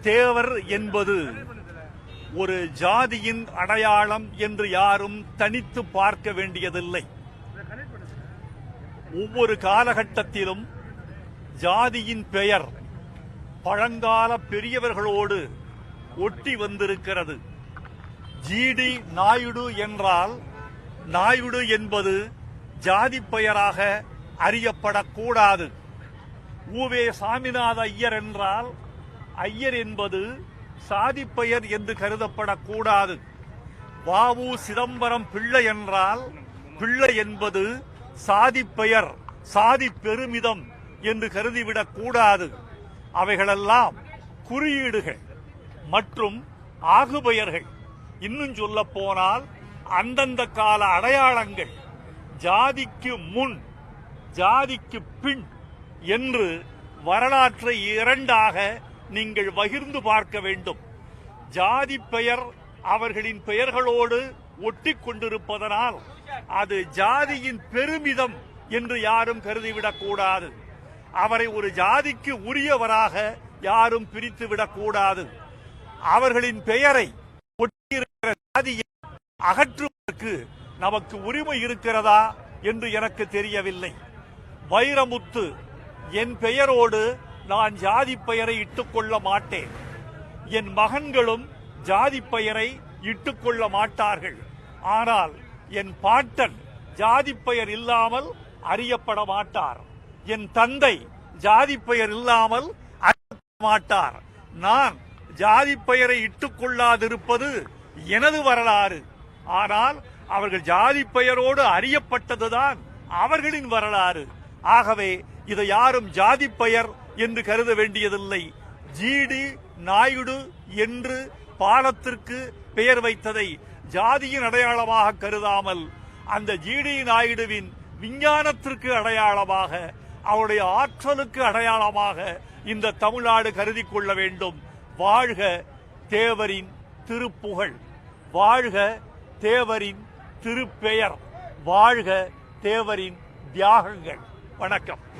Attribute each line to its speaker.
Speaker 1: தேவர் என்பது ஒரு ஜாதியின் அடையாளம் என்று யாரும் தனித்து பார்க்க வேண்டியதில்லை. ஒவ்வொரு காலகட்டத்திலும் ஜாதியின் பெயர் பழங்கால பெரியவர்களோடு ஒட்டி வந்திருக்கிறது. ஜிடி நாயுடு என்றால் நாயுடு என்பது ஜாதி பெயராக அறியப்படக்கூடாது. ஊவே சாமிநாத ஐயர் என்றால் ஐயர் என்பது சாதி பெயர் என்று கருதப்படக்கூடாது. வாவு சிதம்பரம் பிள்ளை என்றால் பிள்ளை என்பது சாதி பெயர் சாதி பெருமிதம் என்று கருதிவிடக் கூடாது அவைகளெல்லாம் குறியீடுகள் மற்றும் ஆகுபெயர்கள். இன்னும் சொல்ல போனால் அந்தந்த கால அடையாளங்கள் ஜாதிக்கு முன் ஜாதிக்கு பின் என்று வரலாற்றை இரண்டாக நீங்கள் பகிர்ந்து பார்க்க வேண்டும். ஜாதி பெயர் அவர்களின் பெயர்களோடு ஒட்டி கொண்டிருப்பதனால் அது ஜாதியின் பெருமிதம் என்று யாரும் கருதிவிடக் கூடாது. அவரை ஒரு ஜாதிக்கு உரியவராக யாரும் பிரித்து விடக்கூடாது அவர்களின் பெயரை ஒட்டியிருக்கிற ஜாதியை அகற்றுவதற்கு நமக்கு உரிமை இருக்கிறதா என்று எனக்கு தெரியவில்லை. வைரமுத்து என் பெயரோடு நான் ஜாதி பெயரை இட்டுக்கொள்ள மாட்டேன். என் மகன்களும் ஜாதி பெயரை இட்டுக்கொள்ள மாட்டார்கள். ஆனால் என் பாட்டன் ஜாதி பெயர் இல்லாமல் அறியப்பட மாட்டார். என் தந்தை ஜாதி பெயர் இல்லாமல் அறியப்பட மாட்டார். நான் ஜாதி பெயரை இட்டுக்கொள்ளாதிருப்பது எனது வரலாறு. ஆனால் அவர்கள் ஜாதி பெயரோடு அறியப்பட்டதுதான் அவர்களின் வரலாறு. ஆகவே இதை யாரும் ஜாதி பெயர் என்று கருத வேண்டியதில்லை. ஜிடி நாயுடு என்று பாலத்திற்கு பெயர் வைத்ததை ஜாதியின் அடையாளமாக கருதாமல் அந்த ஜிடி நாயுடுவின் விஞ்ஞானத்திற்கு அடையாளமாக அவருடைய ஆற்றலுக்கு அடையாளமாக இந்த தமிழ்நாடு கருதி கொள்ள வேண்டும். வாழ்க தேவரின் திருப்புகழ். வாழ்க தேவரின் திருப்பெயர். வாழ்க தேவரின் தியாகங்கள். வணக்கம்.